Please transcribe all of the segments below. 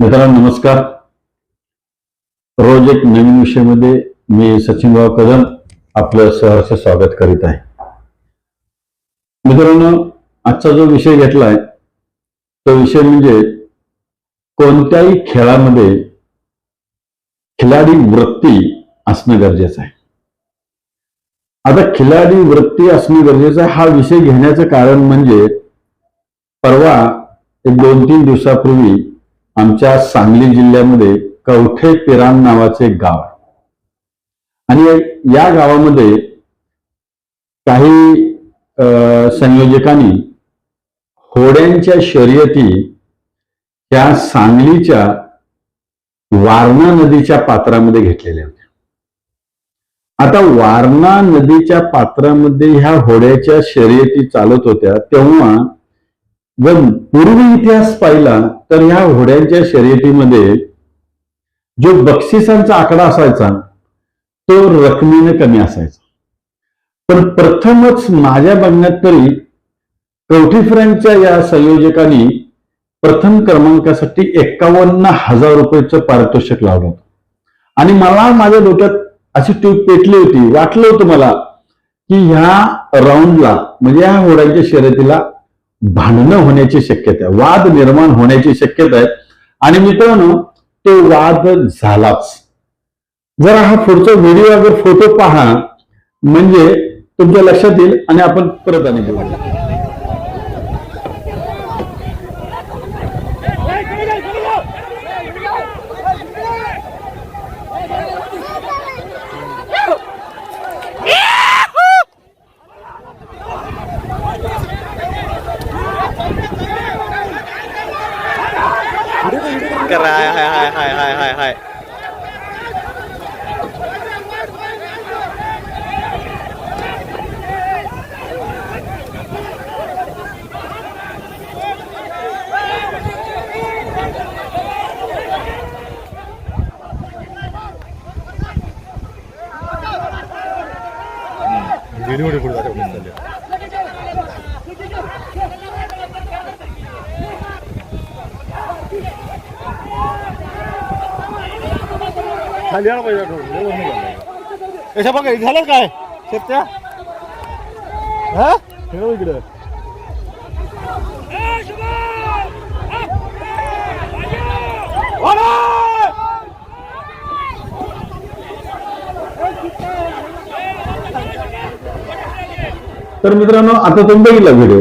मित्रांनो नमस्कार. रोज एक नवीन विषयामध्ये मी सचिनभाऊ कदम आपलं सहर्ष स्वागत करीत आहे. मित्रांनो आजचा जो विषय घेतलाय तो विषय म्हणजे कोणत्याही खेळामध्ये खिलाडी वृत्ती असणं गरजेचं आहे. आता खिलाडी वृत्ती असणं गरजेचं आहे हा विषय घेण्याचं कारण म्हणजे परवा एक दोन तीन दिवसापूर्वी आमच्या सांगली जिल्ह्यामध्ये कवठे पिरान नावाचे एक गाव आहे. आणि या गावामध्ये काही संयोजकांनी होड्यांच्या शर्यती त्या सांगलीच्या वारणा नदीच्या पात्रामध्ये घेतलेल्या होत्या. आता वारणा नदीच्या पात्रामध्ये ह्या होड्याच्या शर्यती चालत होत्या तेव्हा जर पूर्वी इतिहास पाहिला तर ह्या घोड्यांच्या शर्यतीमध्ये जो बक्षिसांचा आकडा असायचा तो रकमेने कमी असायचा. पण प्रथमच माझ्या बघण्यात तरी कवठीफरांच्या या संयोजकांनी प्रथम क्रमांकासाठी एक्कावन्न हजार रुपयाचं पारितोषिक लावलं होतं. आणि मला माझ्या डोक्यात अशी ट्यूब पेटली होती वाटलं होतं मला की ह्या राऊंडला म्हणजे ह्या होड्यांच्या शर्यतीला भांडणं होण्याची शक्यता आहे. वाद निर्माण होण्याची शक्यता आहे. आणि मित्रांनो तो वाद झालाच. जरा हा पुढचा व्हिडिओ अगर फोटो पहा म्हणजे तुमच्या लक्षात येईल आणि आपण परत आणि बोलू करा हाय हाय हाय हाय हाय हाय हाय व्हिडिओ पुढे जाते चालले खाली आला पाहिजे आठवण, याच्या बघा झालं काय? शेत्या हा? फिरव इकडं. तर मित्रांनो आता तुम्ही बघितला व्हिडिओ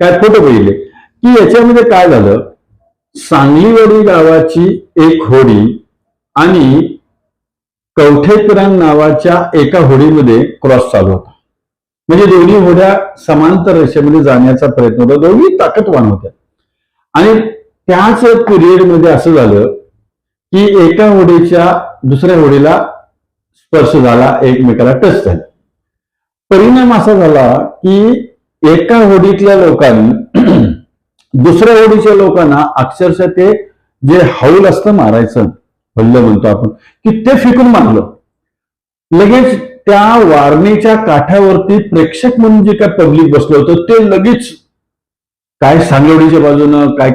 काय फोटो बघितले? की याच्यामध्ये काय झालं? सांगलीवाडी गावाची एक होडी आणि कवठेपिरान नावाच्या एका होडीमध्ये क्रॉस चालू होता. म्हणजे दोन्ही होड्या समांतर रेषेमध्ये जाण्याचा प्रयत्न होता. दोन्ही ताकदवान होत्या. आणि त्याच पिरियडमध्ये असं झालं की एका होडीच्या दुसऱ्या होडीला स्पर्श झाला एकमेकाला टच झाला. परिणाम असा झाला की एका होडीतल्या लोकांनी दुसऱ्या होडीच्या लोकांना अक्षरशः ते जे हौल असतं मारायचं भल्लं म्हणतो आपण. की ते फेकून मारलं. लगेच त्या वारणीच्या काठावरती प्रेक्षक म्हणून जे काय पब्लिक बसलं होतं ते लगेच काय सांगवडीच्या बाजूनं काय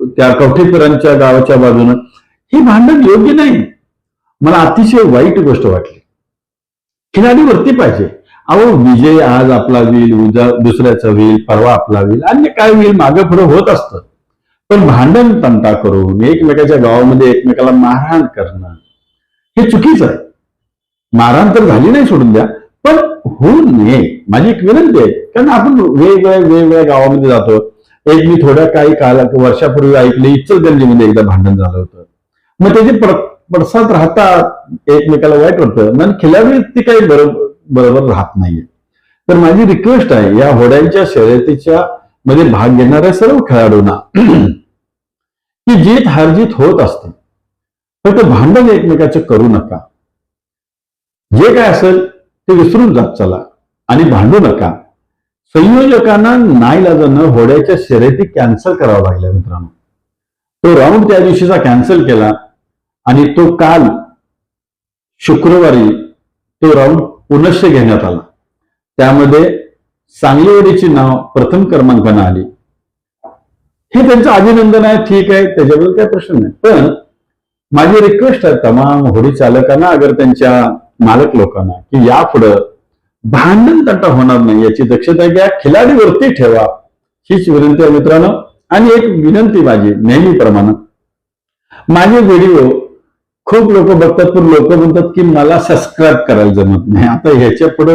त्या कवठेकरांच्या गावाच्या बाजूनं ही भांडण योग्य नाही. मला अतिशय वाईट गोष्ट वाटली. खिलाडी वरती पाहिजे. अहो विजय आज आपला होईल उद्या दुसऱ्याचा होईल परवा आपला होईल अन्य काय होईल मागं पुढं होत असतं. पण भांडण तंटा करून एकमेकाच्या गावामध्ये एकमेकाला मारहाण करणं हे चुकीचं आहे. मारहाण तर झाली नाही सोडून द्या पण होऊ नये. माझी एक विनंती आहे कारण आपण वेगवेगळ्या वेगवेगळ्या गावामध्ये जातो. एक मी थोड्या काही काला वर्षापूर्वी ऐकले इचलगंजीमध्ये एकदा भांडण झालं होतं. मग त्याचे पड- पडसाद राहतात एकमेकाला वाईट वाटतं पण खिलाडी ती काही बरोबर बरोबर राहत नाहीये. तर माझी रिक्वेस्ट आहे या होड्यांच्या शर्यतीच्या मध्ये भाग घेणाऱ्या सर्व खेळाडूंना की जीत हरजीत होत असते. फक्त भांडण एकमेकाचे करू नका. जे काय असेल ते विसरून जात चला आणि भांडू नका. संयोजकांना नाईलाजानं होड्याच्या शर्यती कॅन्सल कराव्या लागल्या मित्रांनो. तो राऊंड त्या दिवशीचा कॅन्सल केला आणि तो काल शुक्रवारी तो राऊंड पुनश्च घेण्यात आला. त्यामध्ये सांगलीवाडीची नाव प्रथम क्रमांकानं आली. हे त्यांचं अभिनंदन आहे ठीक आहे त्याच्याबद्दल काही प्रश्न नाही. पण माझी रिक्वेस्ट आहे तमाम होडी चालकांना अगर त्यांच्या मालक लोकांना की यापुढं भांडण तंटा होणार नाही याची दक्षता घ्या खिलाडीवरती ठेवा हीच विनंती आहे मित्रांनो. आणि एक विनंती माझी नेहमीप्रमाणे. माझे व्हिडिओ खूप लोक बघतात पण लोक म्हणतात की मला सबस्क्राईब करायला जमत नाही. आता ह्याच्या पुढे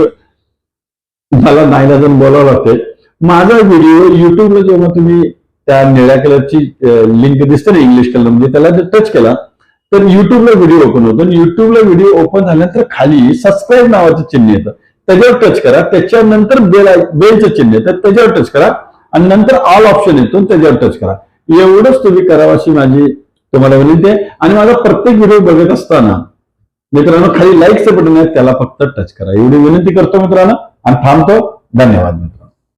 मला नाईलाजन बोलावं लागते माझा व्हिडिओ युट्यूबला जेव्हा तुम्ही त्या निळ्या कलरची लिंक दिसते ना इंग्लिश कलर म्हणजे त्याला जर टच केला तर युट्यूबला व्हिडिओ ओपन होतो. युट्यूबला व्हिडिओ ओपन झाल्यानंतर खाली सबस्क्राईब नावाचं चिन्ह येतं. त्याच्यावर टच करा. त्याच्यानंतर बेल बेलचं चिन्ह येतं. त्याच्यावर टच करा. आणि नंतर ऑल ऑप्शन येतो त्याच्यावर टच करा. एवढंच तुम्ही करावं अशी माझी तुम्हाला विनंती आहे. आणि माझा प्रत्येक व्हिडिओ बघत असताना मित्रांनो खाली लाईकचं बटन आहे त्याला फक्त टच करा. एवढी विनंती करतो मित्रांनो. आणि थांबतो. धन्यवाद मित्र